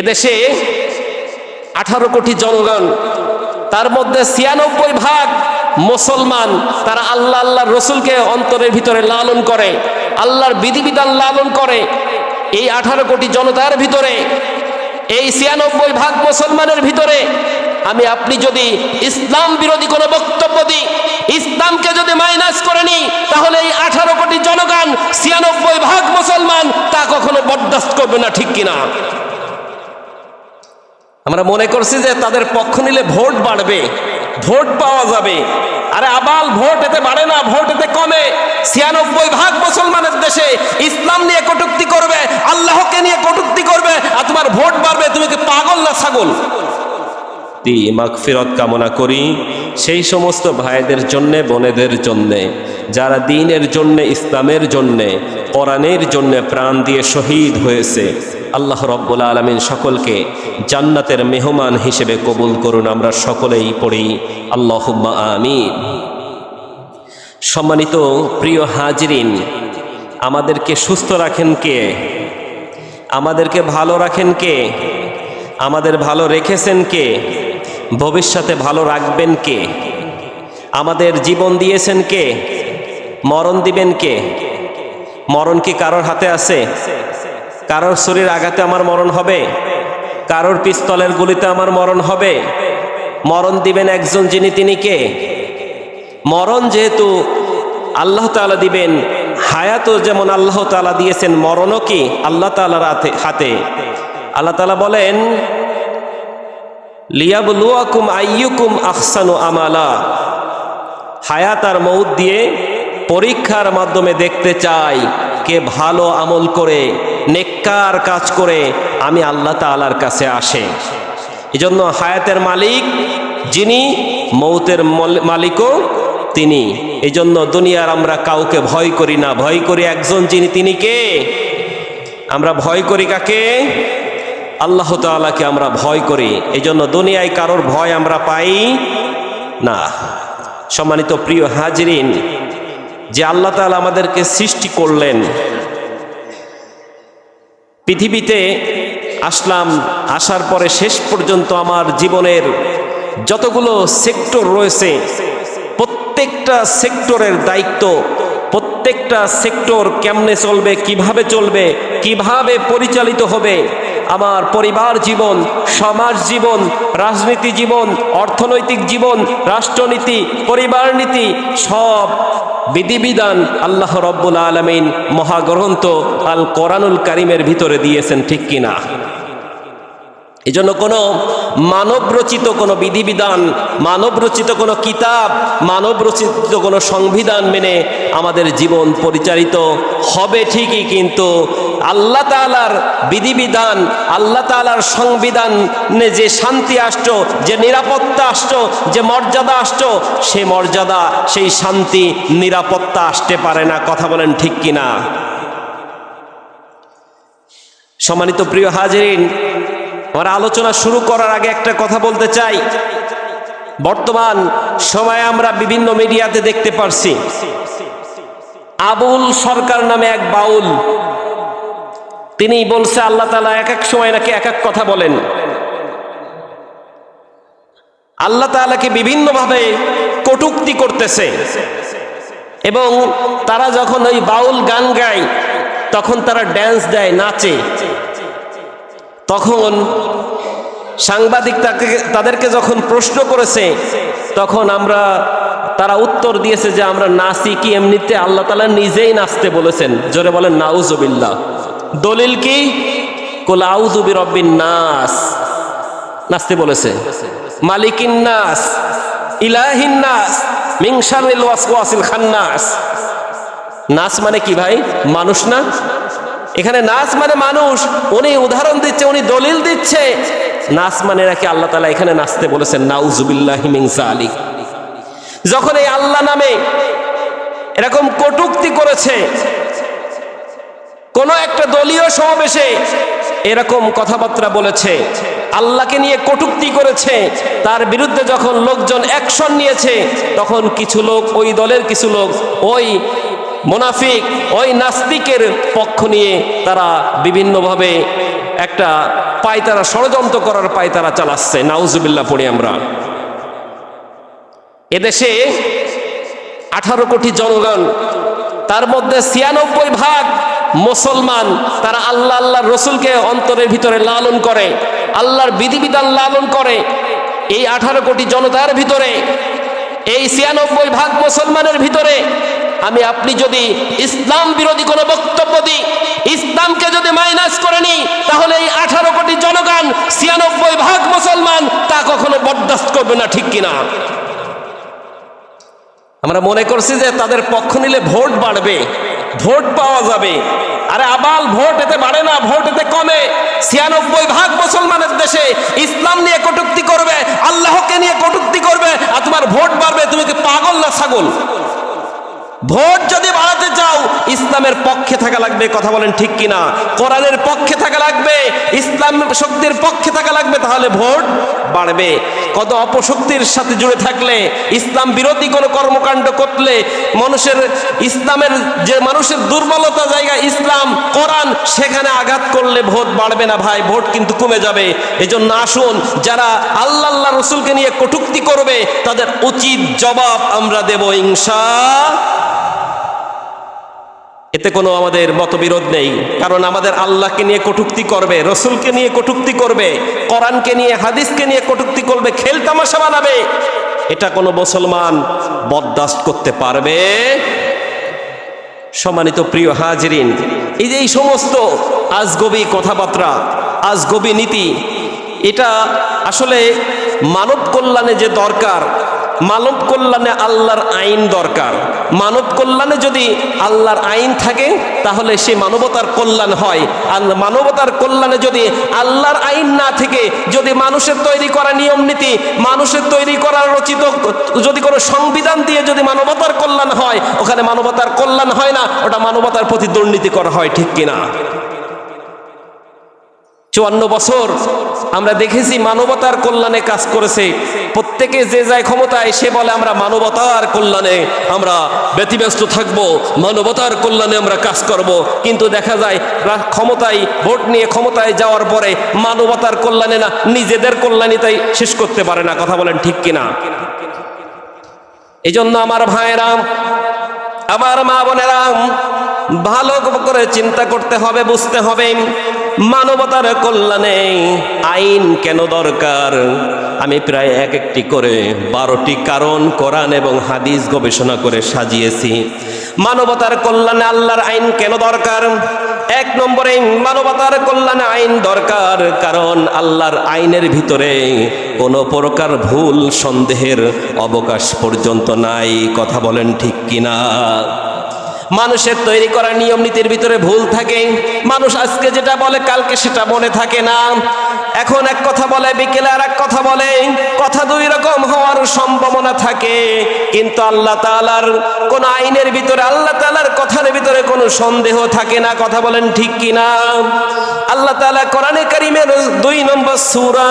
এদেশে আঠারো কোটি জনগণ, তার মধ্যে ছিয়ানব্বই ভাগ মুসলমান, তারা আল্লাহ আল্লাহ রসুলকে অন্তরের ভিতরে লালন করে, আল্লাহর বিধিবিধান লালন করে। এই আঠারো কোটি জনতার ভিতরে, এই ছিয়ানব্বই ভাগ মুসলমানের ভিতরে, আমি আপনি যদি ইসলাম বিরোধী কোনো বক্তব্য দিই, ইসলামকে যদি মাইনাস করে নিই, তাহলে এই আঠারো কোটি জনগণ, ছিয়ানব্বই ভাগ মুসলমান, তা কখনো বরদাস্ত করবে না, ঠিক কিনা? আমরা মনে করছি যে তাদের পক্ষ নিলে ভোট বাড়বে, ভোট পাওয়া যাবে। আরে আবাল ভোট এতে বাড়ে না, ভোট এতে কমে। ছিয়ানব্বই ভাগ মুসলমানের দেশে ইসলাম নিয়ে কটুক্তি করবে আল্লাহকে নিয়ে কটুক্তি করবে আর তোমার ভোট বাড়বে তুমি কি পাগল না ছাগল মাগফিরত কামনা করি সেই সমস্ত ভাইদের জন্যে, বোনেদের জন্যে, যারা দিনের জন্যে, ইসলামের জন্যে, কোরআনের জন্যে প্রাণ দিয়ে শহীদ হয়েছে, আল্লাহ রব্বুল আলমিন সকলকে জান্নাতের মেহমান হিসেবে কবুল করুন, আমরা সকলেই পড়ি আল্লাহ আমিন। সম্মানিত প্রিয় হাজরিন, আমাদেরকে সুস্থ রাখেন কে? আমাদেরকে ভালো রাখেন কে? আমাদের ভালো রেখেছেন কে? ভবিষ্যতে ভালো রাখবেন কে? আমাদের জীবন দিয়েছেন কে? মরণ দিবেন কে? মরণ কি কারোর হাতে আছে? কারোর শরীর আঘাতে আমার মরণ হবে? কারোর পিস্তলের গুলিতে আমার মরণ হবে? মরণ দিবেন একজন যিনি তিনি কে? মরণ যেহেতু আল্লাহ তাআলা দিবেন হায়াতও যেমন আল্লাহ তাআলা দিয়েছেন, মরণও কি আল্লাহ তাআলার হাতে? আল্লাহ তাআলা বলেন লিয়াবলুয়াকুম আইয়ুকুম আহসানু আমালা। হায়াত আর মৌত দিয়ে পরীক্ষার মাধ্যমে দেখতে চাই কে ভালো আমল করে, নেককার কাজ করে, আমি আল্লাহ তাআলার কাছে আসে। এজন্য হায়াতের মালিক যিনি মৌতের মল- মালিকও তিনি। এই জন্য দুনিয়ার আমরা কাউকে ভয় করি না। ভয় করি একজন যিনি, তিনি কে? আমরা ভয় করি কাকে? আল্লাহ তাআলাকে আমরা ভয় করি। এই জন্য দুনিয়ায় কারোর ভয় আমরা পাই না। সম্মানিত প্রিয় হাজরিন, যে আল্লাহ তাআলা আমাদেরকে সৃষ্টি করলেন, পৃথিবীতে আসলাম, আসার পরে শেষ পর্যন্ত আমার জীবনের যতগুলো সেক্টর রয়েছে, প্রত্যেকটা সেক্টরের দায়িত্ব, প্রত্যেকটা সেক্টর কেমনে চলবে, কীভাবে চলবে, কীভাবে পরিচালিত হবে আমার পরিবার জীবন, সমাজ জীবন, রাজনীতি জীবন, অর্থনৈতিক জীবন, রাষ্ট্রনীতি, পরিবার নীতি, সব বিধিবিধান আল্লাহ রব্বুল আলমিন মহাগ্রন্থ আল কোরআনুল কারিমের ভিতরে দিয়েছেন, ঠিক কিনা? এই জন্য কোনো মানব রচিত কোনো বিধিবিধান, মানবরচিত কোনো কিতাব, মানবরচিত কোনো সংবিধান মেনে আমাদের জীবন পরিচালিত হবে ঠিকই, কিন্তু আল্লাহ তালার বিধিবিধান, আল্লাহ তালার সংবিধানে যে শান্তি আসত যে নিরাপত্তা আসত যে মর্যাদা আসত সে মর্যাদা, সেই শান্তি, নিরাপত্তা আসতে পারে না। কথা বলেন ঠিক কিনা? সম্মানিত প্রিয় হাজিরিন আমার আলোচনা শুরু করার আগে একটা কথা বলতে চাই। বর্তমান সময়ে আমরা বিভিন্ন মিডিয়াতে দেখতে পারছি। আবুল সরকার নামে এক বাউল, তিনি বলছে, আল্লাহ তালা এক এক সময় নাকি এক এক কথা বলেন। আল্লাহ তালাকে বিভিন্নভাবে কটুক্তি করতেছে। এবং তারা যখন ওই বাউল গান গায়, তখন তারা ড্যান্স দেয়, নাচে। তখন সাংবাদিক তাকে, তাদেরকে যখন প্রশ্ন করেছে, তখন আমরা, তারা উত্তর দিয়েছে যে আমরা নাচি কি এমনিতে আল্লাহ তালা নিজেই নাচতে বলেছেন। জোরে বলেন, নাউজুবিল্লাহ। দলিল কি? কোল আউজুবি রব্বিন নাস। নাচতে বলেছে। মালিকিন নাস। ইলাহিন নাস। মিংসারিল ওয়াসওয়াসিল খান্নাস। নাচ মানে কি ভাই? মানুষ না? এখানে নাচ মানে মানুষ, উনি উদাহরণ দিচ্ছে, উনি দলিল দিচ্ছে। নাচ মানে নাকি আল্লাহ তালা এখানে নাচতে বলেছেন, নাউজুবিল্লাহ হিমিংসা আলী যখন এই আল্লাহ নামে এরকম কটুক্তি করেছে, কোন একটা দলীয় সমাবেশে এরকম কথাবার্তা বলেছে, আল্লাহকে নিয়ে কটুক্তি করেছে, তার বিরুদ্ধে যখন লোকজন অ্যাকশন নিয়েছে, তখন কিছু লোক, ওই দলের কিছু লোক, ওই মোনাফিক, ওই নাস্তিকের পক্ষ নিয়ে তারা বিভিন্নভাবে একটা পায়তারা, ষড়যন্ত্র করার পায়তারা চালাচ্ছে। নাউজুবিল্লাহ পড়ি আমরা। এদেশে আঠারো কোটি জনগণ, তার মধ্যে ছিয়ানব্বই ভাগ মুসলমান, তারা আল্লাহ আল্লাহ রসুলকে অন্তরের ভিতরে লালন করে, আল্লাহর বিধিবিধান লালন করে। এই আঠারো কোটি জনতার ভিতরে, এই ছিয়ানব্বই ভাগ মুসলমানের ভিতরে আমি, আপনি যদি ইসলাম বিরোধী কোনো বক্তব্য দিই, ইসলামকে যদি মাইনাস করে নিই, তাহলে এই আঠারো কোটি জনগণ ছিয়ানব্বই ভাগ মুসলমান, তা কখনো বরদাস্ত করবে না, ঠিক কিনা? আমরা মনে করছি যে তাদের পক্ষ নিলে ভোট বাড়বে, ভোট পাওয়া যাবে। আরে আবাল ভোট এতে বাড়ে না, ভোট এতে কমে। ছিয়ানব্বই ভাগ মুসলমানের দেশে ইসলাম নিয়ে কটুক্তি করবে, আল্লাহকে নিয়ে কটুক্তি করবে, আর তোমার ভোট বাড়বে, তুমি কি পাগল না ছাগল? ভোট যদি বাড়াতে চাও, ইসলামের পক্ষে থাকা লাগবে, কথা বলেন ঠিক কিনা? কোরআনের পক্ষে থাকা লাগবে, ইসলাম শক্তির পক্ষে থাকা লাগবে, তাহলে ভোট বাড়বে। কত অপশক্তির সাথে জুড়ে থাকলে, ইসলাম বিরোধী কোনো কর্মকাণ্ড করলে, মানুষের ইসলামের যে মানুষের দুর্বলতা জায়গা ইসলাম, কোরআন, সেখানে আঘাত করলে ভোট বাড়বে না ভাই, ভোট কিন্তু কমে যাবে। এজন্য আসুন, যারা আল্লাহ আল্লাহ রসুলকে নিয়ে কটুক্তি করবে, তাদের উচিত জবাব আমরা দেব ইনশা এতে কোনো আমাদের মতবিরোধ নেই। কারণ আমাদের আল্লাহকে নিয়ে কটুক্তি করবে, রসুলকে নিয়ে কটুক্তি করবে, কোরআনকে নিয়ে, হাদিসকে নিয়ে কটুক্তি করবে, খেল তামাশা বানাবে। এটা কোনো মুসলমান বরদাস্ত করতে পারবে? সম্মানিত প্রিয় হাজরিন, এই যে এই সমস্ত আজগবি কথাবার্তা, আজগবি নীতি, এটা আসলে মানব কল্যাণে যে দরকার মানব কল্যাণে আল্লাহর আইন দরকার। মানব কল্যাণে যদি আল্লাহর আইন থাকে, তাহলে সে মানবতার কল্যাণ হয়। আর মানবতার কল্যাণে যদি আল্লাহর আইন না থেকে যদি মানুষের তৈরি করা নিয়ম নীতি, মানুষের তৈরি করা রচিত, যদি কোনো সংবিধান দিয়ে যদি মানবতার কল্যাণ হয়, ওখানে মানবতার কল্যাণ হয় না, ওটা মানবতার প্রতি দুর্নীতি করা হয়, ঠিক কিনা? চুয়ান্ন বছর আমরা দেখেছি মানবতার কল্যাণে কাজ করেছে। প্রত্যেকে যে যায় ক্ষমতায়, সে বলে, আমরা মানবতার কল্যাণে আমরা ব্যতিব্যস্ত থাকব, মানবতার কল্যাণে আমরা কাজ করব। কিন্তু দেখা যায় ক্ষমতায়, ভোট নিয়ে ক্ষমতায় যাওয়ার পরে মানবতার কল্যাণে না, নিজেদের কল্যাণে তাই শেষ করতে পারে না। কথা বলেন ঠিক কিনা? এই জন্য আমার ভাইরাম আমার মা বোনেরাম ভালো করে চিন্তা করতে হবে, বুঝতে হবে। মানবতার কল্যাণে আইন কেন দরকার? আমি প্রায় এক একটি করে বারোটি কারণ কোরআন এবং হাদিস গবেষণা করে সাজিয়েছি। মানবতার কল্যাণে আল্লাহর আইন কেন দরকার? এক নম্বরে, মানবতার কল্যাণে আইন দরকার কারণ আল্লাহর আইনের ভিতরে কোনো প্রকার ভুল, সন্দেহের অবকাশ পর্যন্ত নাই। কথা বলেন ঠিক কিনা? মানুষের তৈরি করা নিয়ম নীতির ভিতরে ভুল থাকে। মানুষ আজকে যেটা বলে, কালকে সেটা মনে থাকে না। এখন এক কথা বলে, বিকেলে আর এক কথা বলে। কথা দুই রকম হওয়ার সম্ভাবনা থাকে। কিন্তু আল্লাহ তাআলার কোন আইনের ভিতরে, আল্লাহ তালার কথার ভিতরে কোনো সন্দেহ থাকে না। কথা বলেন ঠিক কিনা? আল্লাহ তাআলা কোরআনে কারিমের দুই নম্বর সূরা,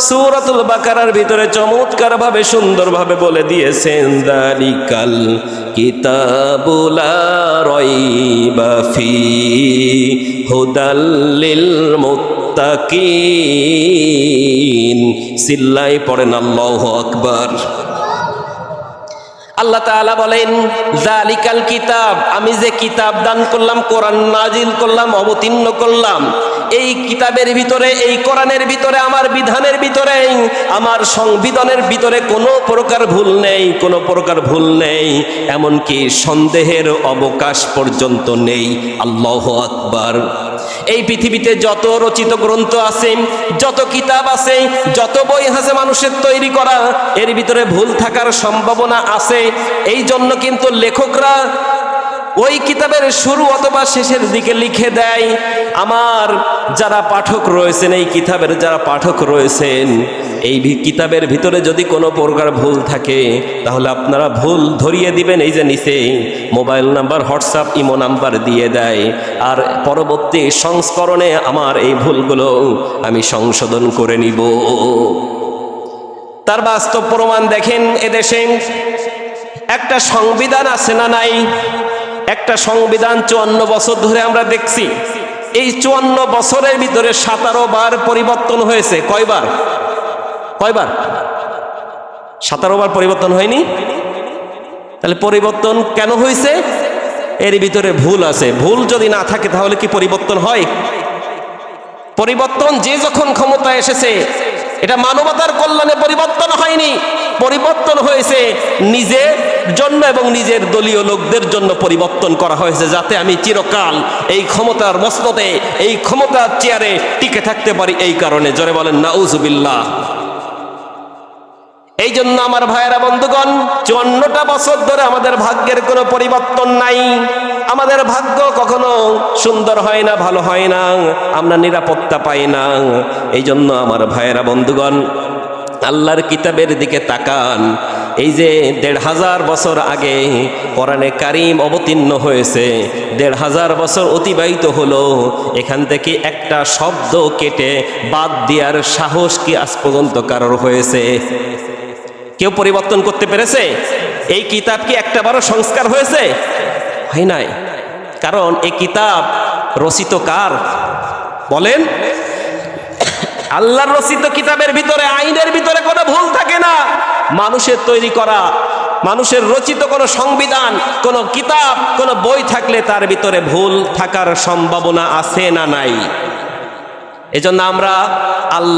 সূরাতুল বাকারার ভিতরে চমৎকার ভাবে সুন্দর ভাবে বলে দিয়েছেন, দালিকাল কিতাবুলা রয়বা ফি হুদাল্লিল মুত্তাকিন। সিল্লাই পড়েন আল্লাহু আকবার। আল্লাহ তাআলা বলেন জালিকাল কিতাব, আমি যে কিতাব দান করলাম, কোরআন নাজিল করলাম, অবতীর্ণ করলাম এই কিতাবের ভিতরে, এই কোরআনের ভিতরে, আমার বিধানের ভিতরে, আমার সংবিধানের ভিতরে কোনো প্রকার ভুল নেই, কোনো প্রকার ভুল নেই, এমনকি সন্দেহের অবকাশ পর্যন্ত নেই। আল্লাহ আকবার। এই পৃথিবীতে যত রচিত গ্রন্থ আছে, যত কিতাব আছে, যত বই আছে মানুষের তৈরি করা, এর ভিতরে ভুল থাকার সম্ভাবনা আছে। এই জন্য কিন্তু লেখকরা ওই কিতাবের শুরু অথবা শেষের দিকে লিখে দেয়। আমার যারা পাঠক রয়েছেন, এই কিতাবের যারা পাঠক রয়েছেন, এই কিতাবের ভিতরে যদি কোনো প্রকার ভুল থাকে, তাহলে আপনারা ভুল ধরিয়ে দিবেন। এই যে নিচে mobile number, WhatsApp, imo number দিয়ে দেয়। আর পরবর্তী সংস্করণে আমার এই ভুলগুলো আমি সংশোধন করে নিব। তার বাস্তব প্রমাণ দেখেন এদেশে। একটা সংবিধান আছে না নাই? একটা সংবিধান চুয়ান্ন বছর ধরে আমরা দেখছি। এই চুয়ান্ন বছরের ভিতরে সাতারো বার পরিবর্তন হয়েছে। কয়বার? কয়বার? সাতারো বার পরিবর্তন হয়নি? তাহলে পরিবর্তন কেন হয়েছে? এর ভিতরে ভুল আছে। ভুল যদি না থাকে তাহলে কি পরিবর্তন হয়? পরিবর্তন যে যখন ক্ষমতায় এসেছে, এটা মানবতার কল্যাণে পরিবর্তন হয়নি। পরিবর্তন হয়েছে। নিজের জন্য এবং নিজের দলীয় লোকদের জন্য পরিবর্তন করা হয়েছে যাতে আমি চিরকাল এই ক্ষমতার মসনতে এই ক্ষমতার চেয়ারে টিকে থাকতে পারি এই কারণে। জোরে বলেন, নাউজুবিল্লাহ। এই জন্য আমার ভাইয়েরা বন্ধুগণ, চুয়ান্নটা বছর ধরে আমাদের ভাগ্যের কোনো পরিবর্তন নাই। আমাদের ভাগ্য কখনো সুন্দর হয় না, ভালো হয় না, আমরা নিরাপত্তা পাই না। এই জন্য আমার ভাইয়েরা বন্ধুগণ আল্লাহর কিতাবের দিকে তাকান। এই যে দেড় হাজার বছর আগে কোরআনে কারিম অবতীর্ণ হয়েছে, দেড় হাজার বছর অতিবাহিত হলো, এখান থেকে একটা শব্দ কেটে বাদ দেওয়ার সাহস কি আজ পর্যন্ত কারোর হয়েছে? কেউ পরিবর্তন করতে পেরেছে? এই কিতাব কি একটা একটাবারও সংস্কার হয়েছে? হয় নাই। কারণ এই কিতাব রচিত কার? বলেন আল্লাহর রচিত কিতাবের ভিতরে, আইনের ভিতরে কোনো ভুল থাকে না। মানুষের তৈরি করা, মানুষের রচিত কোনো সংবিধান, কোনো কিতাব, কোনো বই থাকলে তার ভিতরে ভুল থাকার সম্ভাবনা আছে না নাই। এজন্য আমরা আল্লাহ